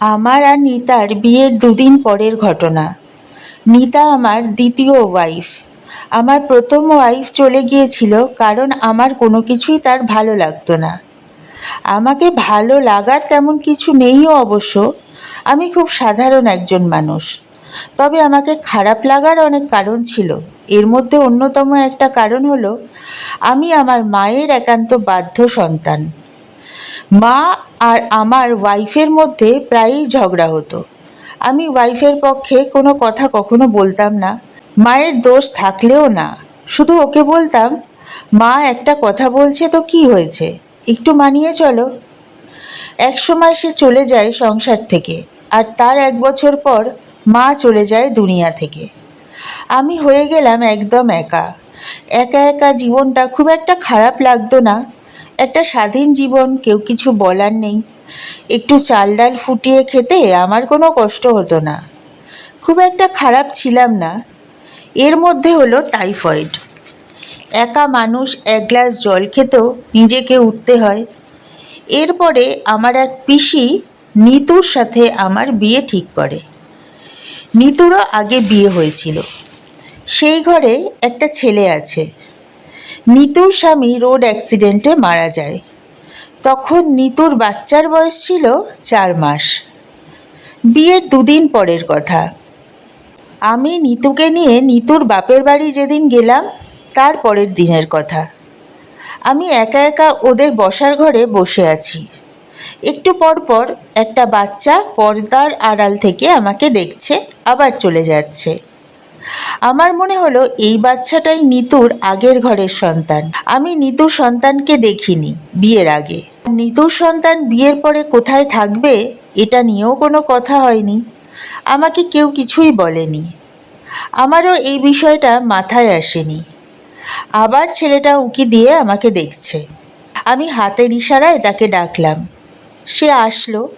আমার আর নিতার বিয়ের দুদিন পরের ঘটনা। নিতা আমার দ্বিতীয় ওয়াইফ আমার প্রথম ওয়াইফ চলে গিয়েছিল কারণ আমার কোনো কিছুই তার ভালো লাগতো না। আমাকে ভালো লাগার তেমন কিছু নেইও অবশ্য। আমি খুব সাধারণ একজন মানুষ। তবে আমাকে খারাপ লাগার অনেক কারণ ছিল। এর মধ্যে অন্যতম একটা কারণ হলো, আমি আমার মায়ের একান্ত বাধ্য সন্তান। মা আর আমার ওয়াইফের মধ্যে প্রায়ই ঝগড়া হতো। আমি ওয়াইফের পক্ষে কোনো কথা কখনো বলতাম না। মায়ের দোষ থাকলেও না। শুধু ওকে বলতাম, মা, একটা কথা বলছে তো কি হয়েছে? একটু মানিয়ে চলো। এক সময় সে চলে যায় সংসার থেকে আর তার এক বছর পর মা চলে যায় দুনিয়া থেকে। আমি হয়ে গেলাম একদম একা। একা একা জীবনটা খুব একটা খারাপ লাগতো না। একটা স্বাধীন জীবন, কেউ কিছু বলার নেই। একটু চাল ডাল ফুটিয়ে খেতে আমার কোনো কষ্ট হতো না। খুব একটা খারাপ ছিলাম না। এর মধ্যে হলো টাইফয়েড। একা মানুষ এক গ্লাস জল খেতেও নিজেকে উঠতে হয়। এরপরে আমার এক পিসি নিতুর সাথে আমার বিয়ে ঠিক করে। নিতুরও আগে বিয়ে হয়েছিল। সেই ঘরে একটা ছেলে আছে। নিতুর স্বামী রোড অ্যাক্সিডেন্টে মারা যায়। তখন নিতুর বাচ্চার বয়স ছিল চার মাস। বিয়ের দুদিন পরের কথা। আমি নিতুকে নিয়ে নিতুর বাপের বাড়ি যেদিন গেলাম, তার পরের দিনের কথা। আমি একা একা ওদের বসার ঘরে বসে আছি। একটু পর পর একটা বাচ্চা পর্দার আড়াল থেকে আমাকে দেখছে, আবার চলে যাচ্ছে। আমার মনে হলো এই বাচ্চাটাই নিতুর আগের ঘরের সন্তান। আমি নিতুর সন্তানকে দেখিনি বিয়ের আগে। নিতুর সন্তান বিয়ের পরে কোথায় থাকবে, এটা নিয়েও কোনো কথা হয়নি। আমাকে কেউ কিছুই বলেনি। আমারও এই বিষয়টা মাথায় আসেনি। আবার ছেলেটা উঁকি দিয়ে আমাকে দেখছে। আমি হাতের ইশারায় তাকে ডাকলাম। সে আসলো।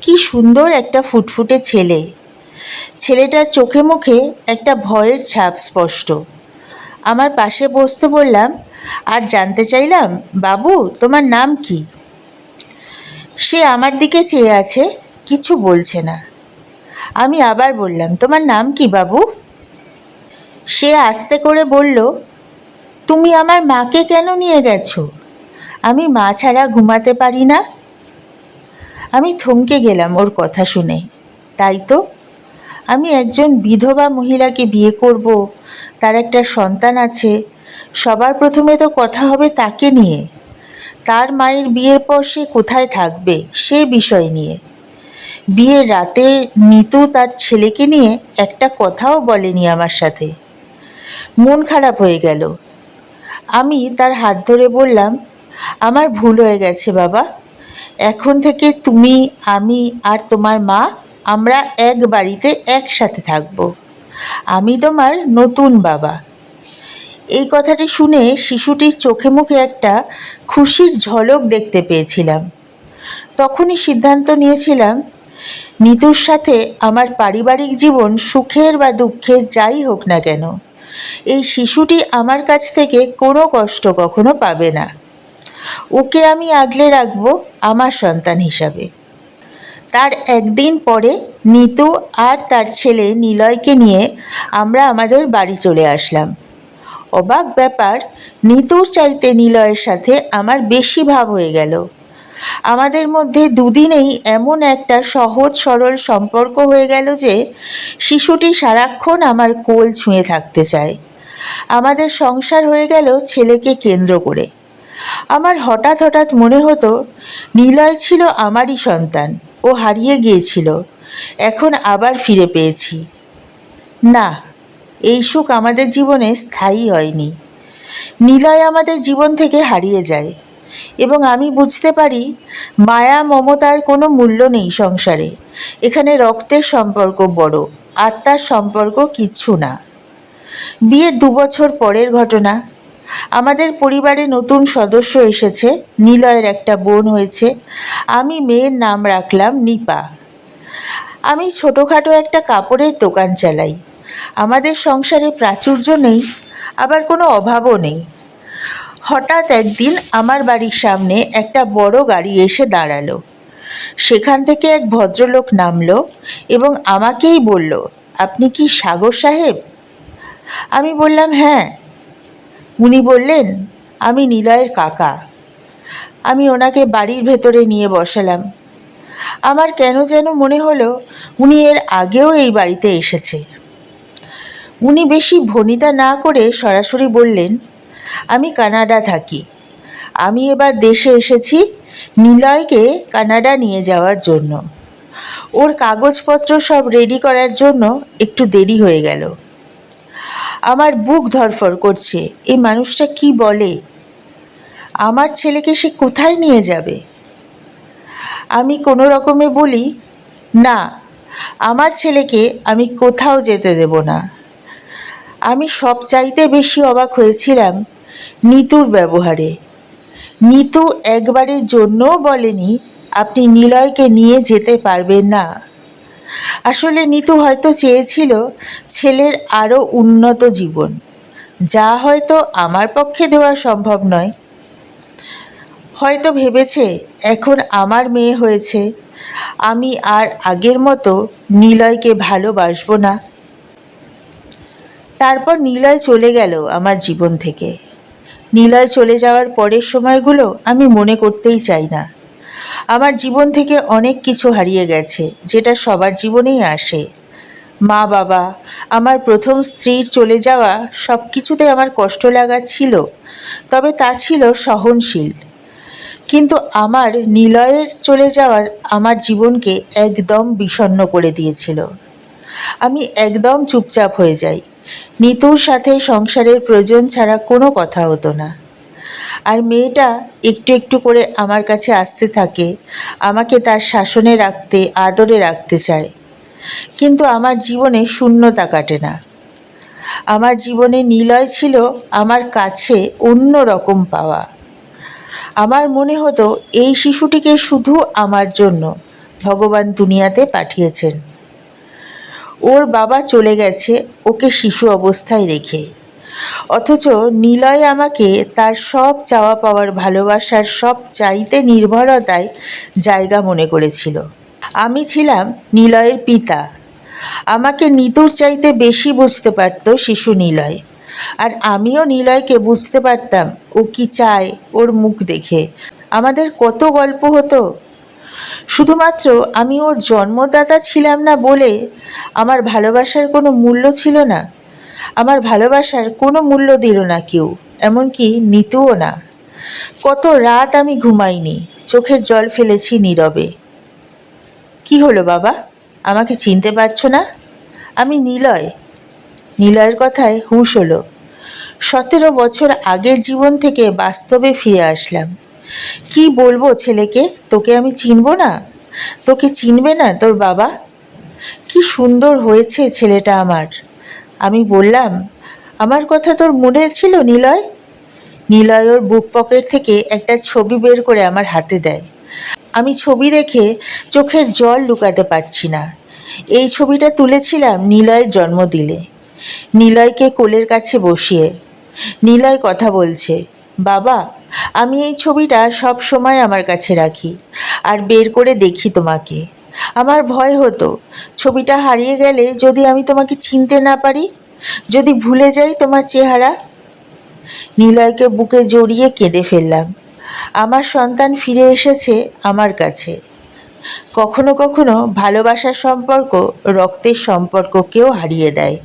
কি সুন্দর একটা ফুটফুটে ছেলে। ছেলেটার চোখে মুখে একটা ভয়ের ছাপ স্পষ্ট। আমার পাশে বসতে বললাম, আর জানতে চাইলাম, বাবু, তোমার নাম কি? সে আমার দিকে চেয়ে আছে, কিছু বলছে না। আমি আবার বললাম, তোমার নাম কি, বাবু? সে আস্তে করে বলল, তুমি আমার মাকে কেন নিয়ে গেছো? আমি মা ছাড়া ঘুমাতে পারি না? আমি থমকে গেলাম ওর কথা শুনে। তাই তো? আমি একজন বিধবা মহিলাকে বিয়ে করব। তার একটা সন্তান আছে। সবার প্রথমে তো কথা হবে তাকে নিয়ে। তার মায়ের বিয়ের পর সে কোথায় থাকবে, সে বিষয় নিয়ে। বিয়ের রাতে নিতু তার ছেলেকে নিয়ে একটা কথাও বলেনি আমার সাথে। মন খারাপ হয়ে গেল। আমি তার হাত ধরে বললাম, আমার ভুল হয়ে গেছে বাবা। এখন থেকে তুমি, আমি আর তোমার মা আমরা এক বাড়িতে একসাথে থাকব। আমি তোমার নতুন বাবা। এই কথাটি শুনে শিশুটির চোখে মুখে একটা খুশির ঝলক দেখতে পেয়েছিলাম। তখনই সিদ্ধান্ত নিয়েছিলাম, নিতুর সাথে আমার পারিবারিক জীবন সুখের বা দুঃখের যাই হোক না কেন, এই শিশুটি আমার কাছ থেকে কোনো কষ্ট কখনো পাবে না। ওকে আমি আগলে রাখব আমার সন্তান হিসাবে। তার একদিন পরে নিতু আর তার ছেলে নিলয়কে নিয়ে আমরা আমাদের বাড়ি চলে আসলাম। অবাক ব্যাপার, নিতুর চাইতে নিলয়ের সাথে আমার বেশি ভাব হয়ে গেল। আমাদের মধ্যে দুদিনেই এমন একটা সহজ সরল সম্পর্ক হয়ে গেল যে, শিশুটি সারাক্ষণ আমার কোল ছুঁয়ে থাকতে চায়। আমাদের সংসার হয়ে গেল ছেলেকে কেন্দ্র করে। আমার হঠাৎ হঠাৎ মনে হতো, নিলয় ছিল আমারই সন্তান। ও হারিয়ে গিয়েছিল। এখন আবার ফিরে পেয়েছি। না, এই সুখ আমাদের জীবনে স্থায়ী হয়নি। নিলয় আমাদের জীবন থেকে হারিয়ে যায় এবং আমি বুঝতে পারি মায়া, মমতার কোনো মূল্য নেই সংসারে। এখানে রক্তের সম্পর্ক বড়, আত্মার সম্পর্ক কিচ্ছু না। বিয়ের দু বছর পরের ঘটনা আমাদের পরিবারে নতুন সদস্য এসেছে, নিলয়ের একটা বোন হয়েছে। আমি মেয়ের নাম রাখলাম নিপা। আমি ছোটোখাটো একটা কাপড়ের দোকান চালাই। আমাদের সংসারে প্রাচুর্য নেই, আবার কোনো অভাবও নেই। হঠাৎ একদিন আমার বাড়ির সামনে একটা বড় গাড়ি এসে দাঁড়াল। সেখান থেকে এক ভদ্রলোক নামলো এবং আমাকেই বলল, আপনি কি সাগর সাহেব? আমি বললাম হ্যাঁ। উনি বললেন, আমি নিলয়ের কাকা। আমি ওনাকে বাড়ির ভেতরে নিয়ে বসালাম। আমার কেন যেন মনে হলো উনি এর আগেও এই বাড়িতে এসেছে। উনি বেশি ভনিতা না করে সরাসরি বললেন, আমি কানাডা থাকি। আমি এবার দেশে এসেছি নিলয়কে কানাডা নিয়ে যাওয়ার জন্য। ওর কাগজপত্র সব রেডি করার জন্য একটু দেরি হয়ে গেল। আমার বুক ধরফর করছে। এই মানুষটা কি বলে? আমার ছেলেকে সে কোথায় নিয়ে যাবে? আমি কোনো রকমে বলি, না, আমার ছেলেকে আমি কোথাও যেতে দেব না। আমি সব চাইতে বেশি অবাক হয়েছিলাম নিতুর ব্যবহারে। নিতু একবারের জন্যও বলেনি, আপনি নিলয়কে নিয়ে যেতে পারবেন না। আসলে নিতু হয়তো চেয়েছিল ছেলের আরও উন্নত জীবন, যা হয়তো আমার পক্ষে দেওয়া সম্ভব নয়। হয়তো ভেবেছে, এখন আমার মেয়ে হয়েছে, আমি আর আগের মতো নিলয়কে ভালোবাসবো না। তারপর নিলয় চলে গেল আমার জীবন থেকে। নিলয় চলে যাওয়ার পরের সময়গুলো আমি মনে করতেই চাই না। আমার জীবন থেকে অনেক কিছু হারিয়ে গেছে, যেটা সবার জীবনেই আসে। মা, বাবা, আমার প্রথম স্ত্রীর চলে যাওয়া সব কিছুতে আমার কষ্ট লাগা ছিল, তবে তা ছিল সহনশীল। কিন্তু আমার নিলয়ের চলে যাওয়া আমার জীবনকে একদম বিষণ্ণ করে দিয়েছিল। আমি একদম চুপচাপ হয়ে যাই। নিতুর সাথে সংসারের প্রয়োজন ছাড়া কোনো কথা হতো না। আর মেয়েটা একটু একটু করে আমার কাছে আসতে থাকে, আমাকে তার শাসনে রাখতে, আদরে রাখতে চায়। কিন্তু আমার জীবনে শূন্যতা কাটে না। আমার জীবনে নিলয় ছিল আমার কাছে অন্য রকম পাওয়া। আমার মনে হতো এই শিশুটিকে শুধু আমার জন্য ভগবান দুনিয়াতে পাঠিয়েছেন। ওর বাবা চলে গেছে ওকে শিশু অবস্থায় রেখে। অথচ নিলয় আমাকে তার সব চাওয়া পাওয়ার ভালোবাসার সব চাইতে নির্ভরতায় জায়গা মনে করেছিল। আমি ছিলাম নিলয়ের পিতা। আমাকে নিতুর চাইতে বেশি বুঝতে পারত শিশু নিলয়। আর আমিও নিলয়কে বুঝতে পারতাম, ও কি চায় ওর মুখ দেখে। আমাদের কত গল্প হতো। শুধুমাত্র আমি ওর জন্মদাতা ছিলাম না বলে আমার ভালোবাসার কোনো মূল্য ছিল না। আমার ভালোবাসার কোনো মূল্য দিল না কেউ, এমনকি নিতুও না। কত রাত আমি ঘুমাইনি, চোখের জল ফেলেছি নীরবে। কি হলো বাবা? আমাকে চিনতে পারছ না? আমি নিলয়। নিলয়ের কথায় হুঁশ হলো। সতেরো বছর আগের জীবন থেকে বাস্তবে ফিরে আসলাম। কি বলব ছেলেকে, তোকে আমি চিনব না? তোকে চিনবে না তোর বাবা? কি সুন্দর হয়েছে ছেলেটা আমার। আমি বললাম, আমার কথা তোর মনে ছিল, নিলয়? নিলয় ওর বুক পকেট থেকে একটা ছবি বের করে আমার হাতে দেয়। আমি ছবি দেখে চোখের জল লুকাতে পারছি না। এই ছবিটা তুলেছিলাম নিলয়ের জন্মদিনে। নিলয়কে কোলের কাছে বসিয়ে, নিলয় কথা বলছে, বাবা, আমি এই ছবিটা সব সময় আমার কাছে রাখি, আর বের করে দেখি তোমাকে। আমার ভয় হতো। ছবিটা হারিয়ে গেলে যদি আমি তোমাকে চিনতে না পারি? যদি ভুলে যাই তোমার চেহারা? নিলয়কে বুকে জড়িয়ে কেঁদে ফেললাম। আমার সন্তান ফিরে এসেছে আমার কাছে। কখনো কখনো ভালোবাসার সম্পর্ক রক্তের সম্পর্ককেও হারিয়ে দেয়।